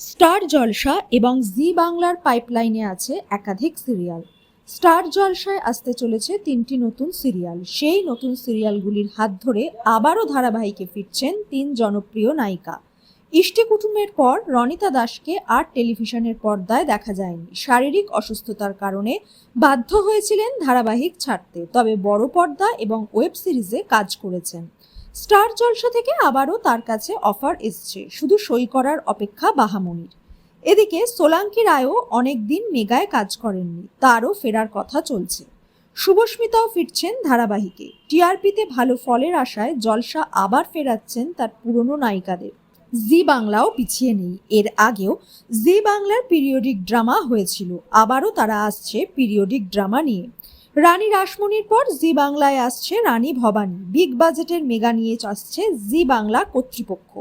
Star জলসা এবং জি বাংলার পাইপলাইনে আছে একাধিক সিরিয়াল। স্টার জলসায় আসতে চলেছে তিনটি নতুন সিরিয়াল। সেই নতুন সিরিয়ালগুলির হাত ধরে আবারও ধারাবাহিকে ফিরছেন তিন জনপ্রিয় নায়িকা। ইষ্টি কুটুমের পর রনিতা দাসকে আর টেলিভিশনের পর্দায় দেখা যায়নি। শারীরিক অসুস্থতার কারণে বাধ্য হয়েছিলেন ধারাবাহিক ছাড়তে। তবে বড় পর্দা এবং ওয়েব সিরিজে কাজ করেছেন। স্টার জলসা থেকে আবারও তার কাছে অফার এসছে, শুধু সই করার অপেক্ষা বাহামনির। এদিকে সোলাঙ্কি রায়ও অনেক দিন মেগায় কাজ করেননি, তারও ফেরার কথা চলছে। শুভস্মিতাও ফিরছেন ধারাবাহিকে। টিআরপিতে ভালো ফলের আশায় জলসা আবার ফেরাচ্ছেন তার পুরনো নায়িকাদের। জি বাংলাও পিছিয়ে নেই। এর আগেও জি বাংলার পিরিয়ডিক ড্রামা হয়েছিল, আবারও তারা আসছে পিরিয়ডিক ড্রামা নিয়ে। রানী রাসমণির পর জি বাংলায় আসছে রানী ভবানী। বিগ বাজেটের মেগা নিয়ে আসছে জি বাংলা কর্তৃপক্ষ।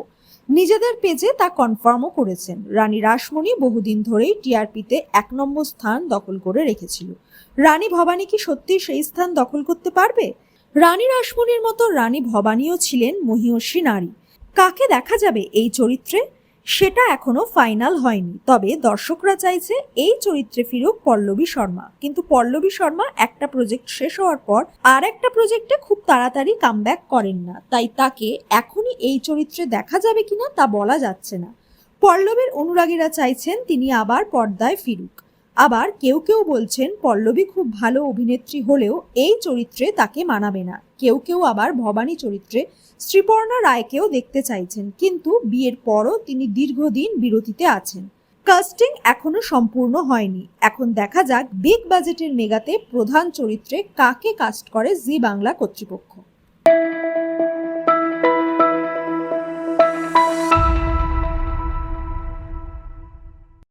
নিজেদের পেজে তা কনফার্মও করেছেন। রানী রাসমণি বহুদিন ধরেই টিআরপিতে এক নম্বর স্থান দখল করে রেখেছিল। রানী ভবানী কি সত্যি সেই স্থান দখল করতে পারবে? রানী রাসমণির মতো রানী ভবানীও ছিলেন মহিয়সী নারী। কাকে দেখা যাবে এই চরিত্রে? সেটা এখনও ফাইনাল হয়নি। তবে দর্শকরা চাইছে এই চরিত্রে ফিরুক পল্লবী শর্মা। কিন্তু পল্লবী শর্মা একটা প্রজেক্ট শেষ হওয়ার পর আর একটা প্রজেক্টে খুব তাড়াতাড়ি কামব্যাক করেন না। তাই তাকে এখনই এই চরিত্রে দেখা যাবে কিনা তা বলা যাচ্ছে না। পল্লবের অনুরাগীরা চাইছেন তিনি আবার পর্দায় ফিরুক। আবার কেউ কেউ বলছেন পল্লবী খুব ভালো অভিনেত্রী হলেও এই চরিত্রে তাকে মানাবে না। কেউ কেউ আবার ভবানী চরিত্রে শ্রীপর্ণা রায়কেও দেখতে চাইছেন, কিন্তু বিয়ের পরও তিনি দীর্ঘদিন বিরতিতে আছেন। কাস্টিং এখনও সম্পূর্ণ হয়নি। এখন দেখা যাক বিগ বাজেটের মেগাতে প্রধান চরিত্রে কাকে কাস্ট করে জি বাংলা কর্তৃপক্ষ।